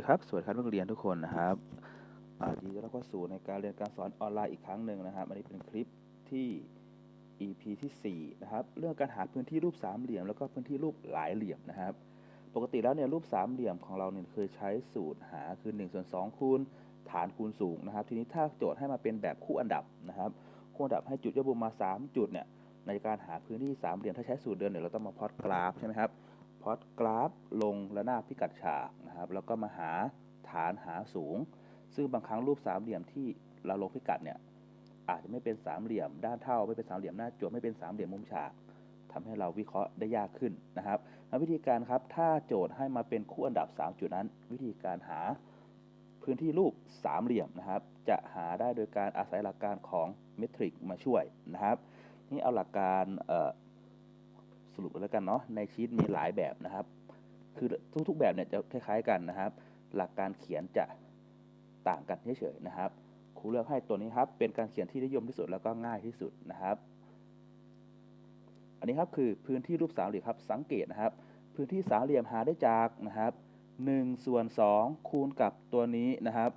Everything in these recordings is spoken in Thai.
คครับ สวัสดีครับนักเรียนทุกคนนะครับยินดีต้อนรับเข้าสู่ในการเรียนการสอนออนไลน์อีกครั้งหนึ่งนะครับ อันนี้เป็นคลิปที่ EP ที่ 4 นะครับ เรื่องการหาพื้นที่รูปสามเหลี่ยม แล้วก็พื้นที่รูปหลายเหลี่ยมนะครับ ปกติแล้วเนี่ยรูปสามเหลี่ยมของเราเนี่ยเคยใช้สูตรหาคือ1ส่วน2คูณฐานคูณสูงนะครับ ทีนี้ถ้าโจทย์ให้มาเป็นแบบคู่อันดับนะครับ คู่อันดับให้จุดยอดมุมมา 3 จุดเนี่ย ในการหาพื้นที่สามเหลี่ยมถ้าใช้สูตรเดิมเนี่ยเราต้องมาพอตกราฟใช่ไหมครับ พอตกราฟลงระนาบพิกัดฉากนะครับ แล้วก็มาหาฐานหาสูง ซึ่งบางครั้งรูปสามเหลี่ยมที่เราลงพิกัดเนี่ยอาจจะไม่เป็นสามเหลี่ยมด้านเท่าไม่เป็นสามเหลี่ยมหน้าจั่วไม่เป็นสามเหลี่ยมมุมฉากทำให้เราวิเคราะห์ได้ยากขึ้นนะครับแล้ววิธีการครับถ้าโจทย์ให้มาเป็นคู่อันดับ 3 จุดนั้น วิธีการหาพื้นที่รูปสามเหลี่ยมนะครับ จะหาได้โดยการอาศัยหลักการของเมทริกมาช่วยนะครับ นี่เอาหลักการ สรุปแล้วกันเนาะในชีตมีหลายแบบนะครับ คือทุกๆแบบเนี่ยจะคล้ายๆกันนะครับ หลักการเขียนจะต่างกันเฉยๆนะครับครูเลือกให้ตัวนี้ครับเป็นการเขียนที่นิยมที่สุดแล้วก็ง่ายที่สุดนะครับ อันนี้ครับคือพื้นที่รูปสามเหลี่ยมครับสังเกตนะครับ พื้นที่สามเหลี่ยมหาได้จากนะครับ1ส่วน2คูณกับตัวนี้นะครับ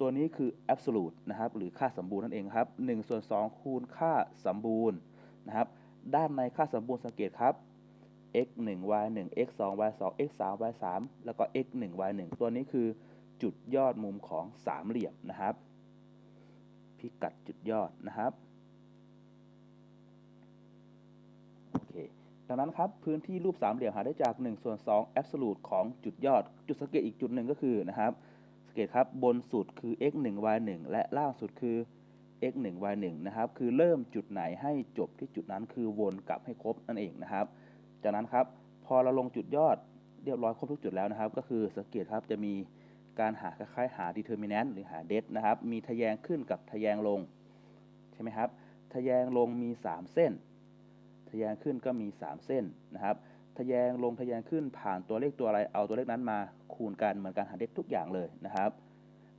ตัวนี้คือ absolute นะครับ หรือค่าสมบูรณ์นั่นเองครับ1ส่วน2คูณค่าสมบูรณ์นะครับ ด้านในค่าสมบูรณ์สังเกตครับ x 1 y 1 x 2 y 2 x 3 y 3แล้วก็ x 1 y 1ตัวนี้คือจุดยอดมุมของสามเหลี่ยมนะครับ พิกัดจุดยอดนะครับโอเคดังนั้นครับพื้นที่รูปสามเหลี่ยมหาได้จาก1ส่วน2 absolute ของจุดยอด จุดสังเกตอีกจุดหนึ่งก็คือนะครับสังเกตครับบนสุดคือ x 1 y 1และล่างสุดคือ x 1 y 1นะครับ คือเริ่มจุดไหนให้จบที่จุดนั้นคือวนกลับให้ครบนั่นเองนะครับ จากนั้นครับพอเราลงจุดยอดเรียบร้อยครบทุกจุดแล้วนะครับ ก็คือสังเกตครับจะมีการหาคล้ายๆหา determinant หรือหา det นะครับ มีทะแยงขึ้นกับทะแยงลง ใช่ไหมครับ ทะแยงลงมี 3 เส้น ทะแยงขึ้นก็มี 3 เส้นนะครับ ทะแยงลงทะแยงขึ้นผ่านตัวเลขตัวอะไร เอาตัวเลขนั้นมาคูณกันเหมือนการหา det ทุกอย่างเลยนะครับ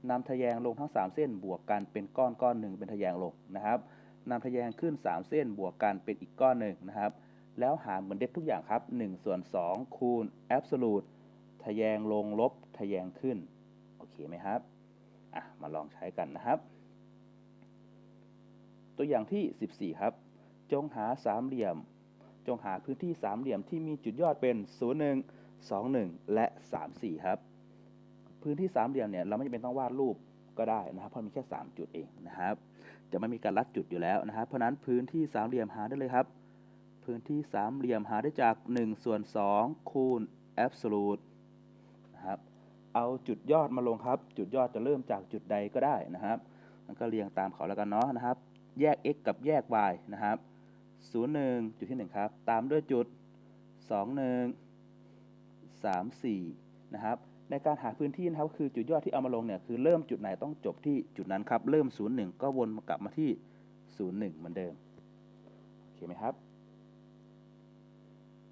นำทะแยงลงทั้ง 3 เส้นบวกกันเป็นก้อนก้อนหนึ่งเป็นทะแยงลงนะครับนำทะแยงขึ้น 3 เส้นบวกกันเป็นอีกก้อนหนึ่งนะครับ แล้วหารเหมือนเด็ดทุกอย่างครับ1ส่วน2คูณ absolute ทะแยงลงลบทะแยงขึ้น โอเคไหมครับอะมาลองใช้กันนะครับ ตัวอย่างที่ 14 ครับ จงหาสามเหลี่ยม จงหาพื้นที่สามเหลี่ยมที่มีจุดยอดเป็น 0 1 2 1 และ 3 4 ครับ พื้นที่สามเหลี่ยมเนี่ยเราไม่จำเป็นต้องวาดรูปก็ได้นะครับ เพราะมีแค่ 3 จุดเองนะครับ จะไม่มีการลัดจุดอยู่แล้วนะครับ เพราะนั้นพื้นที่สามเหลี่ยมหาได้เลยครับ พื้นที่สามเหลี่ยมหาได้จาก1ส่วน2คูณ absolute นะครับ เอาจุดยอดมาลงครับ จุดยอดจะเริ่มจากจุดใดก็ได้นะครับมันก็เรียงตามเขาแล้วกันเนาะนะครับ แยก x กับแยก y นะครับ0 1 จุดที่ 1 ครับ ตามด้วยจุด 2 1 3 4 นะครับ ในการหาพื้นที่นะครับคือจุดยอดที่เอามาลงเนี่ยคือเริ่มจุดไหนต้องจบที่จุดนั้นครับ เริ่ม 0 1 ก็วนกลับมาที่ 0 1 เหมือนเดิมโอเคไหมครับ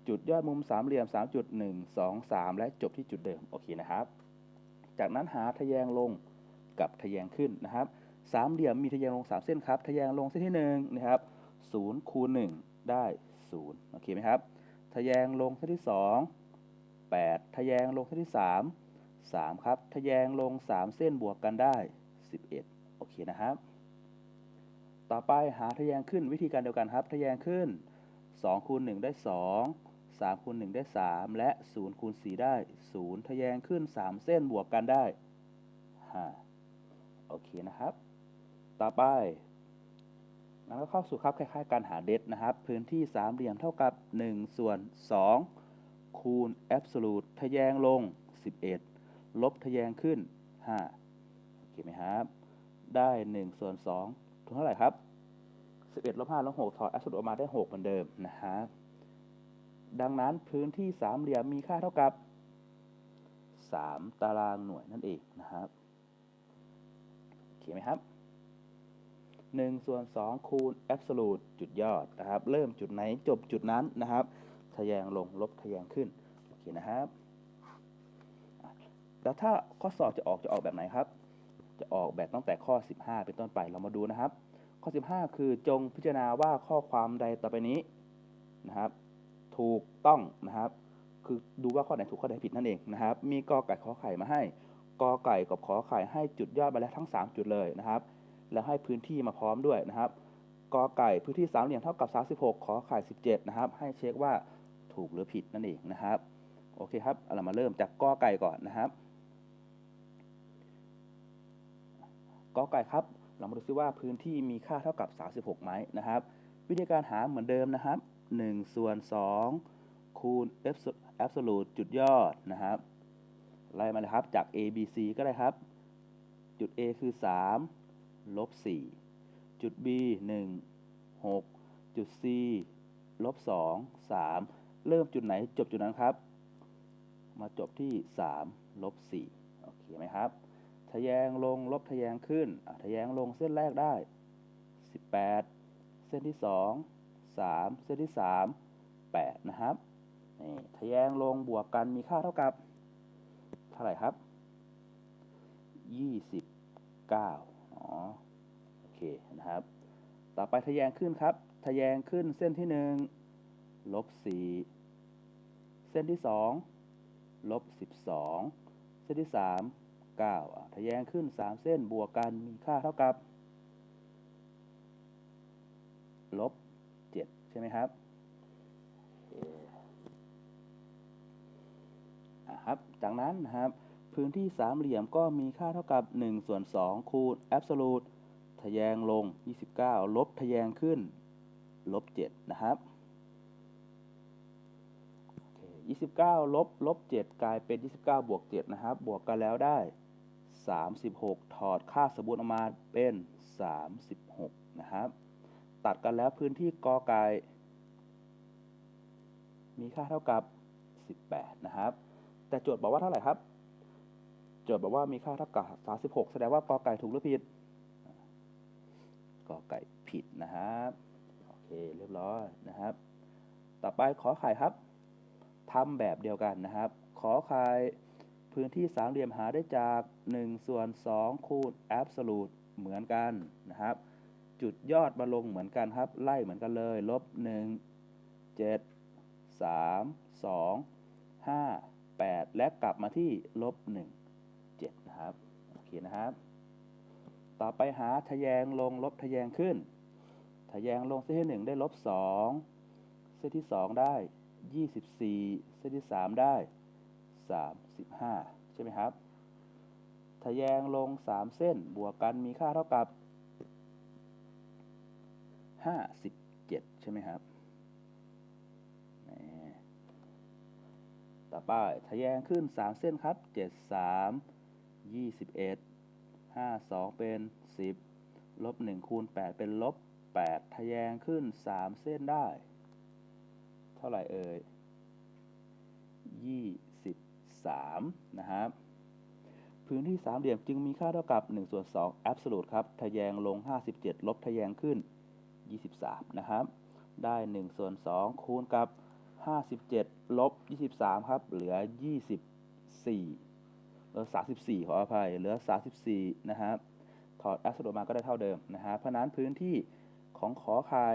จุดยอดมุมสามเหลี่ยม3จุด1 2 3 และจบที่จุดเดิมโอเคนะครับ จากนั้นหาทะแยงลงกับทะแยงขึ้นนะครับสามเหลี่ยมมีทะแยงลง 3 เส้นครับทะแยงลงเส้นที่1นะครับ0คูณ1ได้0โอเคไหมครับทะแยงลงเส้นที่ 2 8 ทะแยงลงเส้นที่ 3 3 ครับ ทะแยงลง 3 เส้นบวกกันได้ 11 โอเคนะครับ ต่อไปหาทะแยงขึ้นวิธีการเดียวกันครับ ทะแยงขึ้น2คูณ1ได้ 2 3คูณ1ได้ 3 และ0คูณ4ได้ 0 ทะแยงขึ้น 3 เส้นบวกกันได้ 5 โอเคนะครับ ต่อไปแล้วก็เข้าสู่ครับคล้ายๆ การหาเดทนะครับ พื้นที่สามเหลี่ยมเท่ากับ 1 ส่วน 2 คูณ absolute ทะแยงลง 11 ลบทะแยงขึ้น 5 โอเคไหมครับ ได้1ส่วน2ถึงเท่าไหร่ครับ 11ลบ5ลบ6ถอด absolute ออกมาได้ 6 เหมือนเดิมนะครับดังนั้นพื้นที่สามเหลี่ยมมีค่าเท่ากับ 3 ตารางหน่วยนั่นเองนะครับโอเคไหมครับ1ส่วน2คูณ absolute จุดยอดนะครับ เริ่มจุดไหนจบจุดนั้นนะครับ ทะแยงลงลบทะแยงขึ้น โอเคนะครับ แล้วถ้าข้อสอบจะออกจะออกแบบไหนครับ จะออกแบบตั้งแต่ข้อ 15 เป็นต้นไปเรามาดูนะครับ ข้อ 15 คือจงพิจารณาว่าข้อความใดต่อไปนี้นะครับ ถูกต้องนะครับ คือดูว่าข้อไหนถูกข้อไหนผิดนั่นเองนะครับ มีกอไก่ขอไข่มาให้กอไก่กับขอไข่ให้จุดยอดมาแล้วทั้ง 3 จุดเลยนะครับ แล้วให้พื้นที่มาพร้อมด้วยนะครับกอไก่พื้นที่สามเหลี่ยมเท่ากับ 36 ขอไข่ 17 นะครับ ให้เช็คว่าถูกหรือผิดนั่นเองนะครับ โอเคครับ เรามาเริ่มจากกอไก่ก่อนนะครับ กอไก่ครับ เรามาดูซิว่าพื้นที่มีค่าเท่ากับ 36 ไหมนะครับ วิธีการหาเหมือนเดิมนะครับ 1 ส่วน 2 คูณ absolute จุดยอดนะครับ ไล่มาเลยครับ จาก a b c ก็ได้ครับ จุด a คือ 3 ลบ 4 จุด b 1 6 จุด c ลบ 2 3 เริ่มจุดไหนจบจุดนั้นครับ มาจบที่ 3 ลบ 4 โอเคไหมครับ ทะแยงลงลบทะแยงขึ้นทะแยงลงเส้นแรกได้ 18 เส้นที่ 2 3 เส้นที่ 3 8 นะครับนี่ทะแยงลงบวกกันมีค่าเท่ากับ เท่าไหร่ครับ 29อ๋อโอเคนะครับ ต่อไปทะแยงขึ้นครับ ทะแยงขึ้นเส้นที่ 1 ลบ 4 เส้นที่ 2 ลบ 12 เส้นที่ 3 9ทะแยงขึ้น 3 เส้นบวกกันมีค่าเท่ากับ ลบ 7 ใช่ไหมครับครับ จากนั้นนะครับ พื้นที่สามเหลี่ยมก็มีค่าเท่ากับ1ส่วน2คูณ absolute ทะแยงลง 29 ลบทะแยงขึ้น ลบ 7 นะครับโอเค29 ลบ ลบ 7 กลายเป็น 29 บวก 7 นะครับ บวกกันแล้วได้ 36 ถอดค่าสมบูรณ์ออกมาเป็น 36 นะครับ ตัดกันแล้วพื้นที่กอไก่มีค่าเท่ากับ 18 นะครับ แต่โจทย์บอกว่าเท่าไหร่ครับ โจทย์บอกว่ามีค่าเท่ากับ 36 แสดงว่ากอไก่ถูกหรือผิด กอไก่ผิดนะครับ โอเค เรียบร้อยนะครับ ต่อไปขอไข่ครับทำแบบเดียวกันนะครับ ขอไข่ พื้นที่สามเหลี่ยมหาได้จาก 1 ส่วน 2 คูณ absolute เหมือนกันนะครับ จุดยอดมาลงเหมือนกันครับ ไล่เหมือนกันเลย ลบ 1 7 3 2 5 8 และกลับมาที่ลบ 1 7 นะครับ โอเคนะครับ ต่อไปหาทะแยงลงลบทะแยงขึ้น ทะแยงลงเส้นที่ 1 ได้ลบ 2 เส้นที่ 2 ได้ 24 เส้นที่ 3 ได้ 35ใช่ไหมครับ ทะแยงลง 3 เส้น บวกกันมีค่าเท่ากับ 57 ใช่ไหมครับ ต่อไปทะแยงขึ้น 3 เส้นครับ 73 21 52 เป็น 10 ลบ 1 คูณ 8 เป็นลบ 8 ทะแยงขึ้น 3 เส้นได้ เท่าไหร่เอ่ย 3นะครับพื้นที่สามเหลี่ยมจึงมีค่าเท่ากับ1ส่วน2 absolute ครับทะแยงลง 57 ลบทะแยงขึ้น 23 นะครับ ได้1ส่วน2คูณกับ 57 ลบ 23 ครับ เหลือ 24เหลือ34 ขออภัย เหลือ 34 นะครับ ถอด absolute มาก็ได้เท่าเดิมนะฮะเพราะนั้นพื้นที่ของขอไข่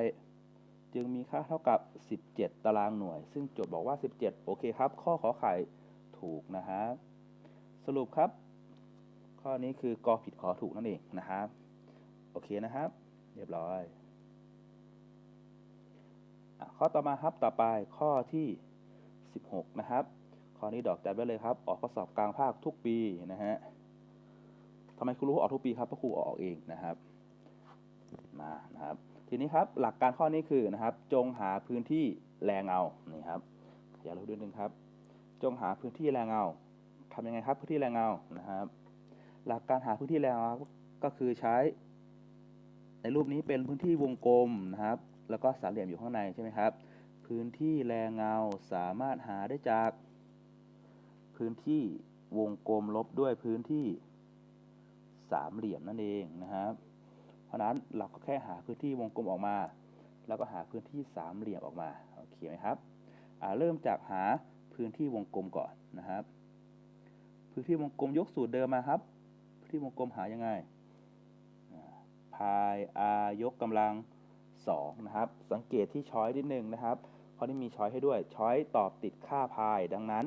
จึงมีค่าเท่ากับ 17 ตารางหน่วย ซึ่งโจทย์บอกว่า 17 โอเคครับ ข้อขอไข่ ถูกนะฮะสรุปครับ ข้อนี้คือกอผิดขอถูกนั่นเองนะครับ โอเคนะครับ เรียบร้อยอข้อต่อมาครับต่อไปข้อที่ 16 นะครับ ข้อนี้ดอกจันไว้เลยครับ ออกข้อสอบกลางภาคทุกปีนะฮะทำไมครูรู้ออกทุกปีครับเพราะครูออกเองนะครับมานะครับทีนี้ครับหลักการข้อนี้คือนะครับ จงหาพื้นที่แรงเงานี่ครับขยายรูปนิดนึงครับ จงหาพื้นที่แรงเงาทำยังไงครับพื้นที่แรงเงานะครับ หลักการหาพื้นที่แรงเงาก็คือใช้ ในรูปนี้เป็นพื้นที่วงกลมนะครับ แล้วก็สามเหลี่ยมอยู่ข้างในใช่ไหมครับ พื้นที่แรงเงาสามารถหาได้จาก พื้นที่วงกลมลบด้วยพื้นที่สามเหลี่ยมนั่นเองนะครับ เพราะนั้นเราก็แค่หาพื้นที่วงกลมออกมา แล้วก็หาพื้นที่สามเหลี่ยมออกมาโอเคไหมครับเริ่มจากหา พื้นที่วงกลมก่อนนะครับ พื้นที่วงกลมยกสูตรเดิมมาครับ พื้นที่วงกลมหายังไงพาย r ยกกำลัง2นะครับ สังเกตที่ช้อยนิดนึงนะครับเพราะนี่มีช้อยให้ด้วย ช้อยตอบติดค่าพาย ดังนั้น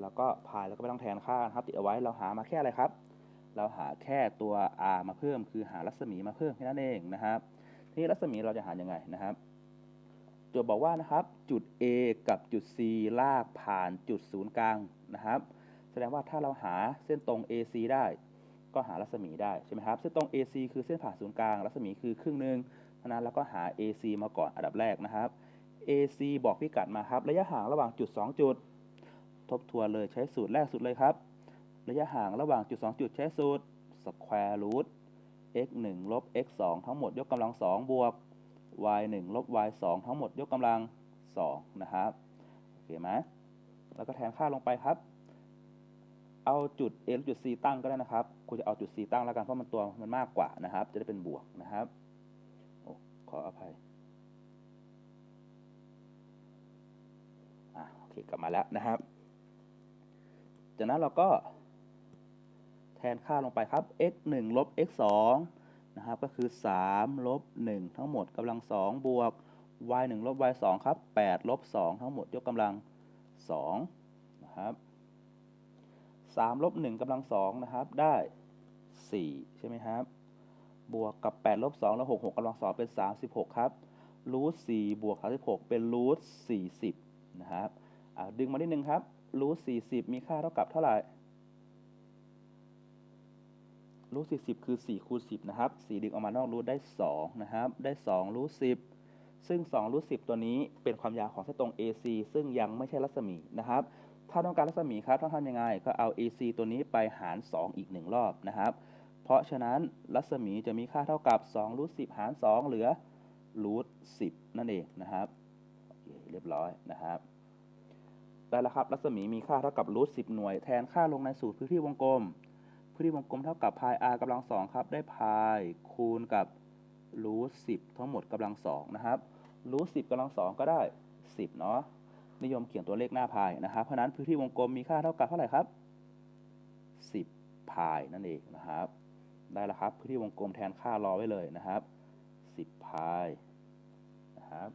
แล้วก็พายแล้วก็ไม่ต้องแทนค่านะครับ ติดเอาไว้เราหามาแค่อะไรครับ เราหาแค่ตัว r มาเพิ่ม คือหารัศมีมาเพิ่มแค่นั้นเองนะครับ ทีนี้รัศมีเราจะหายังไงนะครับ จทย์บอกว่านะครับจุด A กับจุด C ลากผ่านจุดศูนย์กลางนะครับ แสดงว่าถ้าเราหาเส้นตรง AC ได้ ก็หารัศมีได้ใช่ไหมครับเส้นตรง AC คือเส้นผ่านศูนย์กลาง รัศมีคือครึ่งหนึ่งเพราะนั้นเราก็หา AC มาก่อนอันดับแรกนะครับ AC บอกพิกัดมาครับ ระยะห่างระหว่างจุด 2 จุด ทบทวนเลยใช้สูตรแรกสุดเลยครับ ระยะห่างระหว่างจุด 2 จุดใช้สูตร square root x 1ลบ x 2ทั้งหมดยกกำลัง2บวก y 1ลบ y 2ทั้งหมดยกกำลัง 2 นะครับ โอเคไหมแล้วก็แทนค่าลงไปครับ เอาจุด A และจุด C ตั้งก็ได้นะครับคุณจะเอาจุด C ตั้งแล้วกันเพราะมันตัวมันมากกว่านะครับ จะได้เป็นบวกนะครับโอ้ขออภัยอะโอเคกลับมาแล้วนะครับ จากนั้นเราก็แทนค่าลงไปครับ x 1ลบ x 2 นะครับ ก็คือ3ลบ1ทั้งหมดกำลัง2บวก y 1ลบ y 2ครับ8ลบ2ทั้งหมดยกกำลัง2นะครับ3ลบ1กำลัง2นะครับได้ 4 ใช่ไหมครับ บวกกับ8ลบ2แล้ว6 6กำลัง2เป็น 36 ครับรูท4บวก36เป็นรูท40นะครับดึงมานิดนึงครับรูท40 มีค่าเท่ากับเท่าไหร่ รูท40 คือ4คูณ10 นะครับ4ดึงออกมานอกรูทได้ 2 นะครับ ได้2รูท10 ซึ่ง2รูท10 ตัวนี้เป็นความยาวของเส้นตรง AC ซึ่งยังไม่ใช่รัศมีนะครับ ถ้าต้องการรัศมีครับต้องทำยังไง ก็เอา AC ตัวนี้ไปหาร 2 อีก 1 รอบนะครับ เพราะฉะนั้นรัศมีจะมีค่าเท่ากับ2รูท10 หาร 2 เหลือรูท10 นั่นเองนะครับเเรียบร้อยนะครับได้แล้วครับรัศมีมีค่าเท่ากับรูท10 หน่วย แทนค่าลงในสูตรพื้นที่วงกลม พื้นที่วงกลมเท่ากับพาย r กำลังสองครับ ได้พายคูณกับรูท10ทั้งหมดกำลังสองนะครับรูท10กำลังสองก็ได้10เนาะนิยมเขียนตัวเลขหน้าพายนะครับ เพราะนั้นพื้นที่วงกลมมีค่าเท่ากับเท่าไหร่ครับ10พายนั่นเองนะครับ ได้แล้วครับพื้นที่วงกลมแทนค่ารอไว้เลยนะครับ10พายนะครับ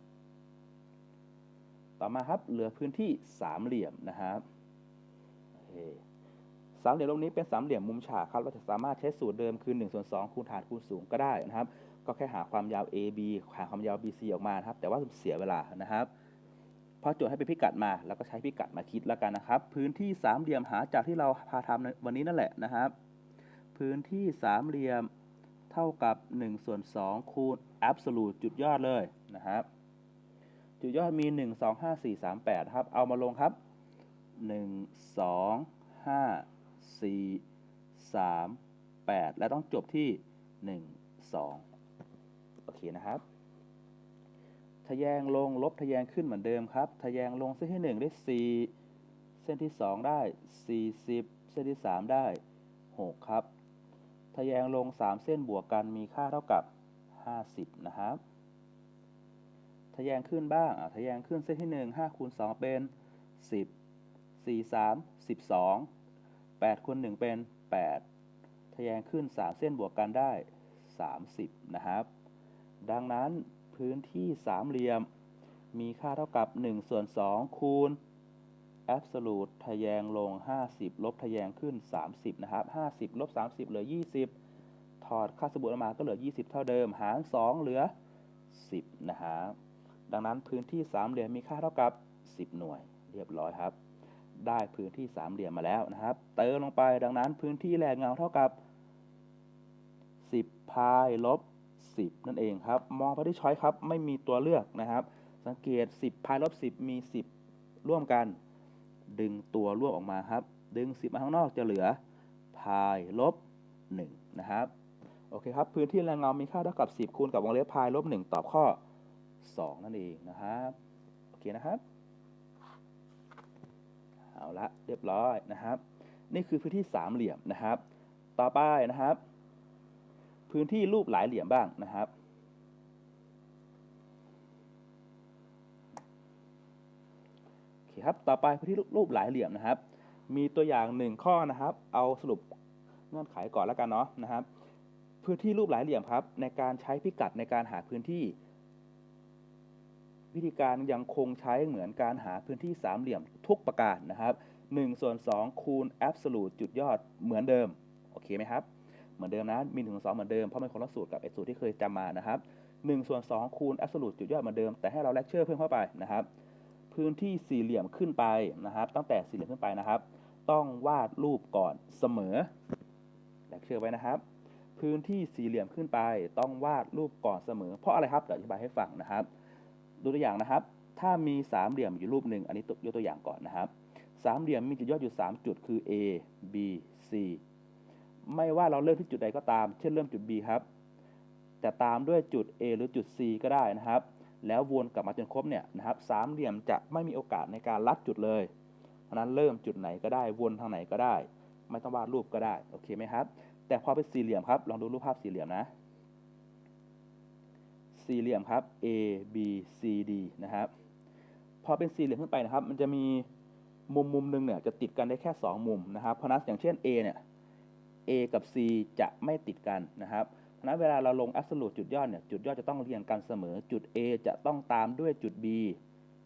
ต่อมาครับเหลือพื้นที่สามเหลี่ยมนะครับโอเค สามเหลี่ยมตรงนี้เป็นสามเหลี่ยมมุมฉากครับ เราจะสามารถใช้สูตรเดิมคือ1ส่วน2คูณฐานคูณสูงก็ได้นะครับ ก็แค่หาความยาว AB หาความยาว BC ออกมาครับ แต่ว่าเสียเวลานะครับพราะโจทย์ให้เป็นพิกัดมาแล้วก็ใช้พิกัดมาคิดแล้วกันนะครับ พื้นที่สามเหลี่ยมหาจากที่เราพาทำในวันนี้นั่นแหละนะครับ พื้นที่สามเหลี่ยมเท่ากับ1ส่วน2คูณ absolute จุดยอดเลยนะครับ จุดยอดมี 1 2 5 4 3 8 ครับ เอามาลงครับ 1 2 5 4 3 8 และต้องจบที่ 1 2 โอเคนะครับทะแยงลงลบทะแยงขึ้นเหมือนเดิมครับ ทะแยงลงเส้นที่ 1 ได้ 4 เส้นที่ 2 ได้ 40 เส้นที่ 3 ได้ 6 ครับ ทะแยงลง 3 เส้นบวกกันมีค่าเท่ากับ 50 นะครับ ทะแยงขึ้นบ้างอะทะแยงขึ้นเส้นที่ 1 5คูณ2เป็น 10 4 3 12 8คูณ1เป็น 8 ทะแยงขึ้น 3 เส้นบวกกันได้ 30 นะครับ ดังนั้นพื้นที่สามเหลี่ยม มีค่าเท่ากับ 1 ส่วน 2 คูณ absolute ทะแยงลง 50 ลบทะแยงขึ้น 30 นะครับ 50 ลบ 30 เหลือ 20 ถอดค่าสมบูรณ์ออกมาก็เหลือ 20 เท่าเดิม หาร 2 เหลือ 10 นะครับดังนั้นพื้นที่สามเหลี่ยมมีค่าเท่ากับ 10 หน่วย เรียบร้อยครับ ได้พื้นที่สามเหลี่ยมมาแล้วนะครับ เติมลงไปดังนั้นพื้นที่แหลกเงาเท่ากับ 10 พายลบ 10 นั่นเองครับ มองไปที่ช้อยครับ ไม่มีตัวเลือกนะครับ สังเกต 10 พายลบ 10 มี 10 ร่วมกัน ดึงตัวร่วมออกมาครับ ดึง 10 มาข้างนอกจะเหลือ พายลบ 1 นะครับ โอเคครับ พื้นที่แรงเงามีค่าเท่ากับ 10 คูณกับวงเล็บพายลบ 1 ตอบข้อ 2 นั่นเองนะครับ โอเคนะครับ เอาละเรียบร้อยนะครับ นี่คือพื้นที่สามเหลี่ยมนะครับ ต่อไปนะครับ พื้นที่รูปหลายเหลี่ยมบ้างนะครับโอเคครับต่อไปพื้นที่รูปหลายเหลี่ยมนะครับ มีตัวอย่างหนึ่งข้อนะครับ เอาสรุปเงื่อนไขก่อนแล้วกันเนาะนะครับ พื้นที่รูปหลายเหลี่ยมครับ ในการใช้พิกัดในการหาพื้นที่ วิธีการยังคงใช้เหมือนการหาพื้นที่สามเหลี่ยมทุกประการนะครับ1ส่วน2คูณ absolute จุดยอดเหมือนเดิม โอเคไหมครับ เหมือนเดิมนะมี1ถึง2เหมือนเดิม เพราะมันคนละสูตรกับไอ้สูตรที่เคยจำมานะครับ1ส่วน2คูณ absolute จุดยอดเหมือนเดิม แต่ให้เราเลคเชอร์เพิ่มเข้าไปนะครับ พื้นที่สี่เหลี่ยมขึ้นไปนะครับ ตั้งแต่สี่เหลี่ยมขึ้นไปนะครับ ต้องวาดรูปก่อนเสมอเลคเชอร์ไว้นะครับ พื้นที่สี่เหลี่ยมขึ้นไป ต้องวาดรูปก่อนเสมอ เพราะอะไรครับเดี๋ยวอธิบายให้ฟังนะครับ ดูตัวอย่างนะครับ ถ้ามีสามเหลี่ยมอยู่รูปหนึ่งอันนี้ยกตัวอย่างก่อนนะครับสามเหลี่ยมมีจุดยอดอยู่ 3 จุดคือ A B C ไม่ว่าเราเริ่มที่จุดใดก็ตาม เช่นเริ่มจุด B ครับจะตามด้วยจุด A หรือจุด C ก็ได้นะครับ แล้ววนกลับมาจนครบเนี่ยนะครับสามเหลี่ยมจะไม่มีโอกาสในการลัดจุดเลยเพราะฉะนั้นเริ่มจุดไหนก็ได้วนทางไหนก็ได้ ไม่ต้องวาดรูปก็ได้โอเคไหมครับ แต่พอเป็นสี่เหลี่ยมครับลองดูรูปภาพสี่เหลี่ยมนะ สี่เหลี่ยมครับ A B C D นะครับ พอเป็นสี่เหลี่ยมขึ้นไปนะครับ มันจะมีมุมมุมหนึ่งเนี่ยจะติดกันได้แค่ 2 มุมนะครับ เพราะนั้นอย่างเช่น A เนี่ย A กับ C จะไม่ติดกันนะครับ เพราะฉะนั้นเวลาเราลง absolute จุดยอดเนี่ย จุดยอดจะต้องเรียงกันเสมอ จุด A จะต้องตามด้วยจุด B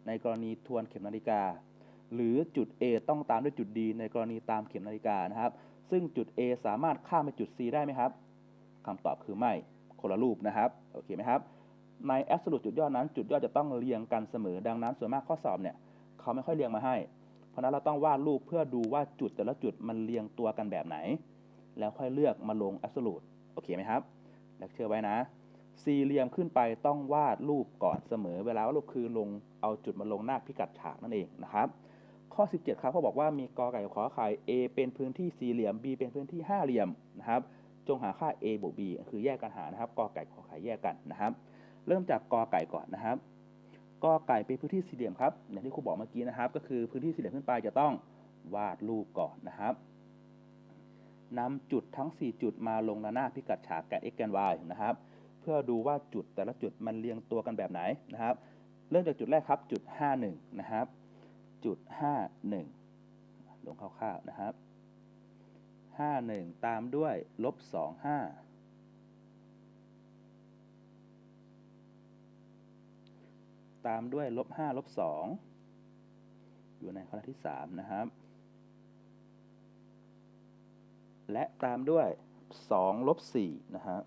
ในกรณีทวนเข็มนาฬิกา หรือจุด A ต้องตามด้วยจุด D ในกรณีตามเข็มนาฬิกานะครับ ซึ่งจุด A สามารถข้ามไปจุด C ได้ไหมครับคำตอบคือไม่คนละรูปนะครับ โอเคไหมครับ ใน absolute จุดยอดนั้น จุดยอดจะต้องเรียงกันเสมอ ดังนั้นส่วนมากข้อสอบเนี่ยเขาไม่ค่อยเรียงมาให้ เพราะนั้นเราต้องวาดรูปเพื่อดูว่าจุดแต่ละจุดมันเรียงตัวกันแบบไหน แล้วค่อยเลือกมาลง absolute โอเคไหมครับเลคเชอร์ไว้นะ สี่เหลี่ยมขึ้นไปต้องวาดรูปก่อนเสมอ เวลาวาดรูปคือลงเอาจุดมาลงหน้าพิกัดฉากนั่นเองนะครับ ข้อ 17 ครับเขาบอกว่ามีกอไก่ขอไข่ A เป็นพื้นที่สี่เหลี่ยม B เป็นพื้นที่ห้าเหลี่ยมนะครับ จงหาค่า A บวก B คือแยกกันหานะครับกอไก่ขอไข่แยกกันนะครับ เริ่มจากกอไก่ก่อนนะครับกอไก่เป็นพื้นที่สี่เหลี่ยมครับอย่างที่ครูบอกเมื่อกี้นะครับ ก็คือพื้นที่สี่เหลี่ยมขึ้นไปจะต้องวาดรูปก่อนนะครับนำจุดทั้ง 4 จุดมาลงหน้าพิกัดฉากแกน x แกน y นะครับ เพื่อดูว่าจุดแต่ละจุดมันเรียงตัวกันแบบไหนนะครับ เริ่มจากจุดแรกครับจุด 51 นะครับ จุด 51 ลงคร่าวๆนะครับ 51 ตามด้วยลบ 25 ตามด้วยลบ5ลบ2อยู่ในข้อที่ 3 นะครับ และตามด้วย2ลบ4นะฮะ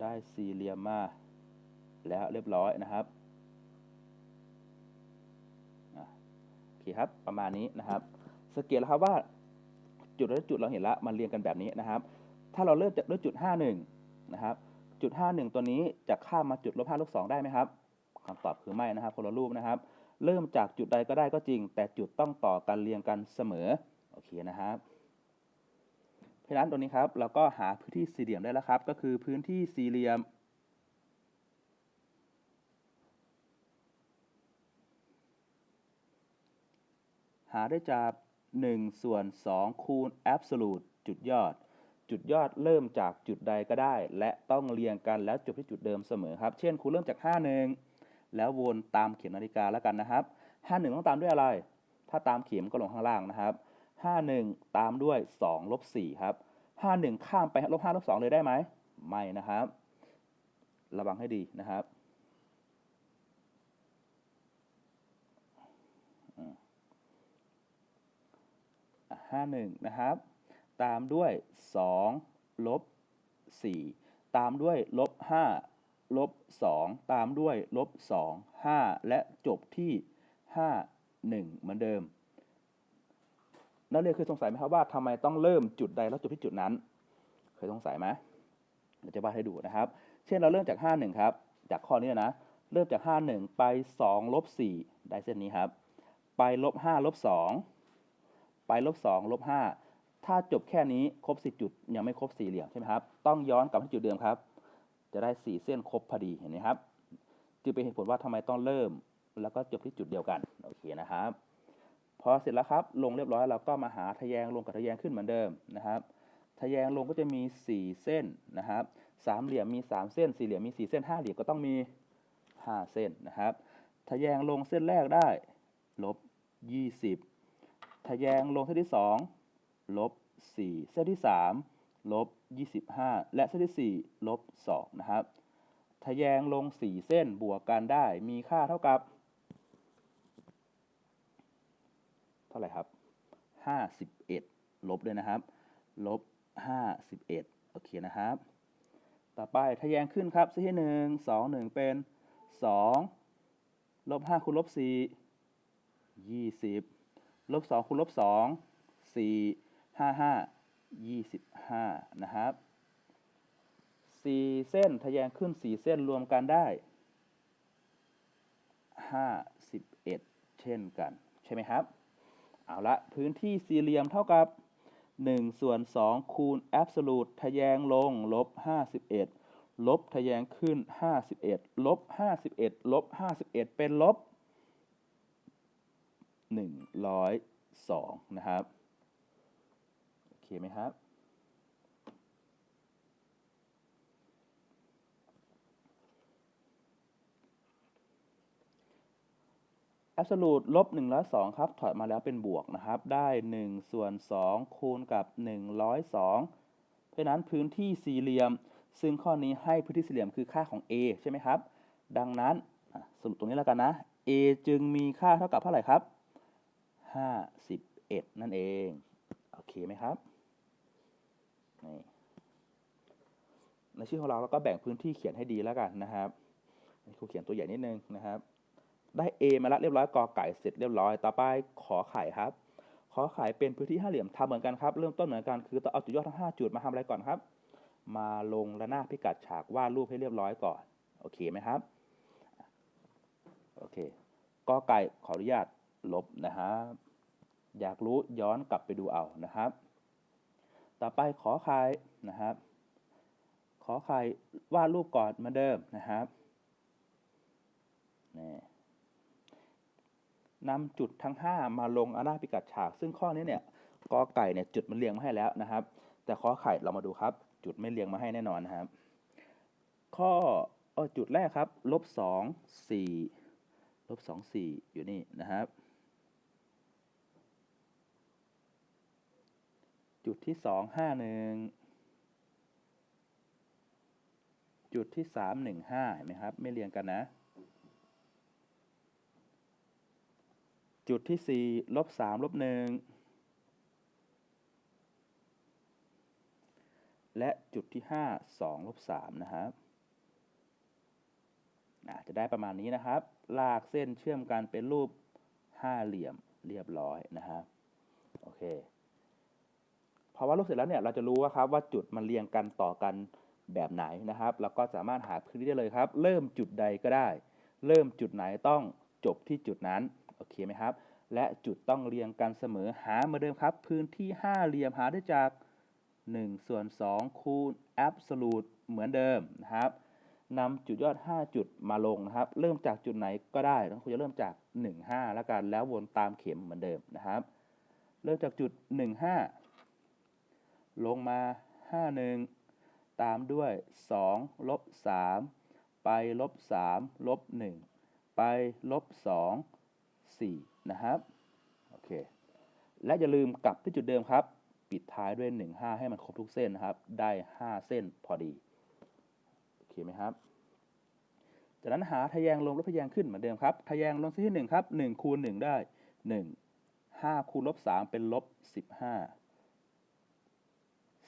ได้สี่เหลี่ยมมาแล้วเรียบร้อยนะครับโอเคครับประมาณนี้นะครับสังเกตแล้วครับว่าจุดและจุดเราเห็นล้วมันเรียงกันแบบนี้นะครับ ถ้าเราเริ่มจากด้วยจุด 51 นะครับ จุด51ตัวนี้จะข้ามมาจุดลบ5ลบ2ได้ไหมครับคำตอบคือไม่นะครับคนละรูปนะครับ เริ่มจากจุดใดก็ได้ก็จริง แต่จุดต้องต่อกันเรียงกันเสมอโอเคนะครับเพราะนั้นตัวนี้ครับเราก็หาพื้นที่สี่เหลี่ยมได้แล้วครับ ก็คือพื้นที่สี่เหลี่ยมหาได้จาก1ส่วน2คูณ absolute จุดยอด จุดยอดเริ่มจากจุดใดก็ได้ และต้องเรียงกันแล้วจบที่จุดเดิมเสมอครับ เช่นครูเริ่มจาก 51 แล้ววนตามเข็มนาฬิกาแล้วกันนะครับ 51 ต้องตามด้วยอะไร ถ้าตามเข็มก็ลงข้างล่างนะครับ 51 ตามด้วย2ลบ4ครับ 51 ข้ามไปลบ5ลบ2เลยได้ไหม ไม่นะครับ ระวังให้ดีนะครับห้าหนึ่งนะครับ ตามด้วยสองลบสี่ตามด้วยลบห้าลบสองตามด้วยลบสองห้าและจบที่ห้าหนึ่งเหมือนเดิม นักเรียนเคยสงสัยไหมครับว่าทำไมต้องเริ่มจุดใดแล้วจบที่จุดนั้น เคยสงสัยไหมเดี๋ยวจะวาดให้ดูนะครับ เช่นเราเริ่มจาก 51 ครับ จากข้อนี้นะ เริ่มจาก 51 ไป2ลบ4ได้เส้นนี้ครับ ไปลบ5ลบ2ไปลบ2ลบ5 ถ้าจบแค่นี้ครบ10จุดยังไม่ครบสี่เหลี่ยมใช่ไหมครับ ต้องย้อนกลับที่จุดเดิมครับ จะได้4เส้นครบพอดีเห็นไหมครับ จึงเป็นเหตุผลว่าทำไมต้องเริ่ม แล้วก็จบที่จุดเดียวกันโอเคนะครับ พอเสร็จแล้วครับ ลงเรียบร้อยเราก็มาหาทะแยงลงกับทะแยงขึ้นเหมือนเดิมนะครับทะแยงลงก็จะมี 4 เส้นนะครับสามเหลี่ยมมี 3 เส้น สี่เหลี่ยมมี 4 เส้นห้าเหลี่ยมก็ต้องมี 5 เส้นนะครับทะแยงลงเส้นแรกได้ลบ20ทะแยงลงเส้นที่ 2 ลบ4เส้นที่3ลบ25 และเส้นที่4ลบ2นะครับทะแยงลงสี่เส้นบวกกันได้มีค่าเท่ากับ เท่าไหร่ครับห้าสิบเอ็ดลบด้วยนะครับลบห้าสิบเอ็ดโอเคนะครับ ต่อไปทะแยงขึ้นครับเส้นที่หนึ่งสองหนึ่งเป็นสองลบห้าคูณลบสี่ยี่สิบลบสองคูณลบสอ งสี่ห้าห้ายี่สิบห้านะครับสี่เส้นทะแยงขึ้นสี่เส้นรวมกันได้ห้าสิบเช่นกัน ใช่ไหมครับ เอาละพื้นที่สี่เหลี่ยมเท่ากับ 1 ส่วน 2 คูณ absolute ทะแยงลง ลบ 51 ลบทะแยงขึ้น 51 ลบ 51 ลบ 51 เป็นลบ 102 นะครับ เคไหมครับ absolute ลบ102 ครับ ถอดมาแล้วเป็นบวกนะครับ ได้ 1 ส่วน 2 คูณกับ 102 เพราะนั้นพื้นที่สี่เหลี่ยม ซึ่งข้อนี้ให้พื้นที่สี่เหลี่ยมคือค่าของ a ใช่ไหมครับ ดังนั้นสรุปตรงนี้แล้วกันนะ a จึงมีค่าเท่ากับเท่าไหร่ครับ 51 นั่นเอง โอเคไหมครับ นี่ในชื่อของเราเราก็แบ่งพื้นที่เขียนให้ดีแล้วกันนะครับครูเขียนตัวใหญ่นิดนึงนะครับ ได้ A มาล้วเรียบร้อยกอไก่เสร็จเรียบร้อย ต่อไปขอไข่ครับ ขอไข่เป็นพื้นที่ห้าเหลี่ยมทำเหมือนกันครับ เริ่มต้นเหมือนกันคือต้องเอาจุดยอดทั้ง 5 จุดมาทำอะไรก่อนครับ มาลงระนาบพิกัดฉากวาดรูปให้เรียบร้อยก่อน โอเคไหมครับ โอเคกอไก่ขออนุญาตลบนะครับ อยากรู้ย้อนกลับไปดูเอานะครับ ต่อไปขอไข่นะครับ ขอไข่วาดรูปก่อนมือนเดิมนะครับนี่นำจุดทั้ง 5 มาลงอาณาพิกัดฉาก ซึ่งข้อนี้เนี่ยกอไก่เนี่ยจุดมันเรียงมาให้แล้วนะครับ แต่ขอไข่เรามาดูครับ จุดไม่เรียงมาให้แน่นอนนะครับ ข้ออจุดแรกครับลบสองสี่ลบสองสี่อยู่นี่นะครับ จุดที่สองห้าหนึ่งจุดที่สามหนึ่งห้าเห็นไหมครับ ไม่เรียงกันนะ จุดที่สี่ลบสามลบหนึ่งและจุดที่ห้าสองลบสามนะครับอะจะได้ประมาณนี้นะครับ ลากเส้นเชื่อมกันเป็นรูปห้าเหลี่ยมเรียบร้อยนะครับ โอเค พอวาดรูปเสร็จแล้วเนี่ยเราจะรู้ว่าครับว่าจุดมันเรียงกันต่อกันแบบไหนนะครับ แล้วก็สามารถหาพื้นที่ได้เลยครับ เริ่มจุดใดก็ได้ เริ่มจุดไหนต้องจบที่จุดนั้นโอเคไหมครับ และจุดต้องเรียงกันเสมอหาเหมือนเดิมครับ พื้นที่ห้าเหลี่ยมหาได้จาก1ส่วน2คูณ absolute เหมือนเดิมนะครับนำจุดยอด 5 จุดมาลงนะครับ เริ่มจากจุดไหนก็ได้ต้องคุณจะเริ่มจาก 1 5 แล้วกันแล้ววนตามเข็มเหมือนเดิมนะครับ เริ่มจากจุด 1 5 ลงมา 5 1 ตามด้วย 2 ลบ 3 ไปลบ 3 ลบ 1 ไปลบ 2 4 นะครับ โอเค และอย่าลืมกลับที่จุดเดิมครับ ปิดท้ายด้วย 1 5 ให้มันครบทุกเส้นนะครับ ได้ 5 เส้นพอดี โอเคไหมครับ จากนั้นหาทะแยงลงลบทะแยงขึ้นเหมือนเดิมครับ ทะแยงลงเส้นที่ 1 ครับ 1 คูณ 1 ได้ 1 5 คูณลบ 3 เป็นลบ 15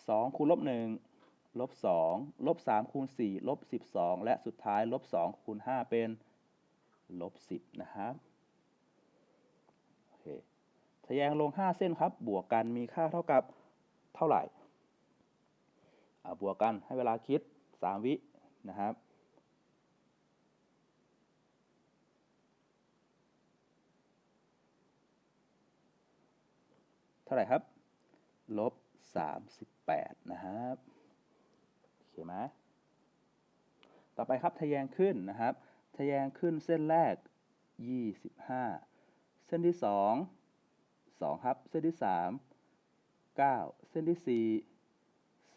2 คูณลบ1ลบ2ลบ3คูณ4ลบ12 และสุดท้ายลบ2คูณ5เป็นลบ10 นะครับโอเคทะแยงลง 5 เส้นครับ บวกกันมีค่าเท่ากับเท่าไหร่บวกกันให้เวลาคิด 3 วินะครับเท่าไหร่ครับ ลบ 8 นะครับโอเคไหมต่อไปครับทะแยงขึ้นนะครับ ทะแยงขึ้นเส้นแรก 25 เส้นที่ 2 2 ครับ เส้นที่ 3 9 เส้นที่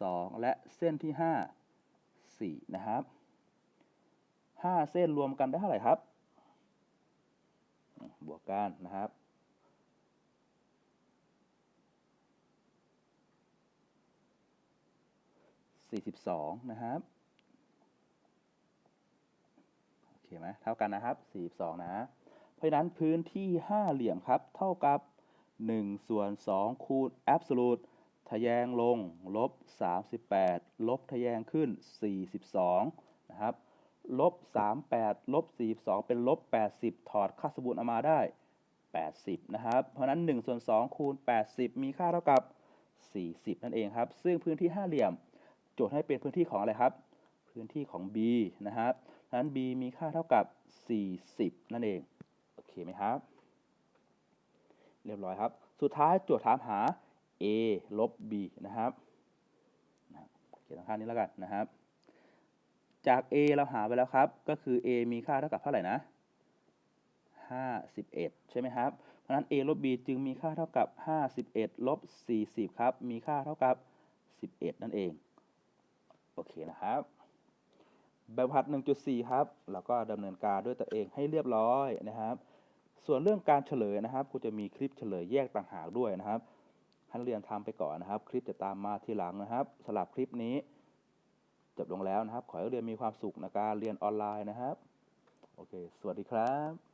4 2 และเส้นที่ 5 4 นะครับ 5 เส้นรวมกันได้เท่าไหร่ครับ บวกกันนะครับ 42 นะครับ โอเคไหมเท่ากันนะครับ 42 นะ เพราะฉะนั้นพื้นที่ห้าเหลี่ยมครับ เท่ากับ 1 ส่วน 2 คูณ absolute ทะแยงลง ลบ 38 ลบทะแยงขึ้น 42 นะครับ ลบ 38 ลบ 42 เป็นลบ 80 ถอดค่าสมบูรณ์ออกมาได้ 80 นะครับ เพราะนั้น 1 ส่วน 2 คูณ 80 มีค่าเท่ากับ 40 นั่นเองครับ ซึ่งพื้นที่ห้าเหลี่ยม โจทย์ให้เป็นพื้นที่ของอะไรครับ พื้นที่ของ B นะครับเพราะนั้น B มีค่าเท่ากับ 40 นั่นเอง โอเคไหมครับ เรียบร้อยครับ สุดท้ายโจทย์ถามหา a ลบ b นะครับเขียนตรงข้างนี้แล้วกันนะครับ จาก a เราหาไปแล้วครับ ก็คือ a มีค่าเท่ากับเท่าไหร่นะ 51 ใช่ไหมครับ เพราะฉะนั้น a ลบ b จึงมีค่าเท่ากับ 51 ลบ 40 ครับ มีค่าเท่ากับ 11 นั่นเอง โอเคนะครับ แบบหัด 1.4 ครับเราก็ดำเนินการด้วยตัวเองให้เรียบร้อยนะครับ ส่วนเรื่องการเฉลยนะครับกูจะมีคลิปเฉลยแยกต่างหากด้วยนะครับให้นักเรียนทำไปก่อนนะครับ คลิปจะตามมาทีหลังนะครับสำหรับคลิปนี้จบลงแล้วนะครับ ขอให้นักเรียนมีความสุขในการเรียนออนไลน์นะครับ โอเค สวัสดีครับ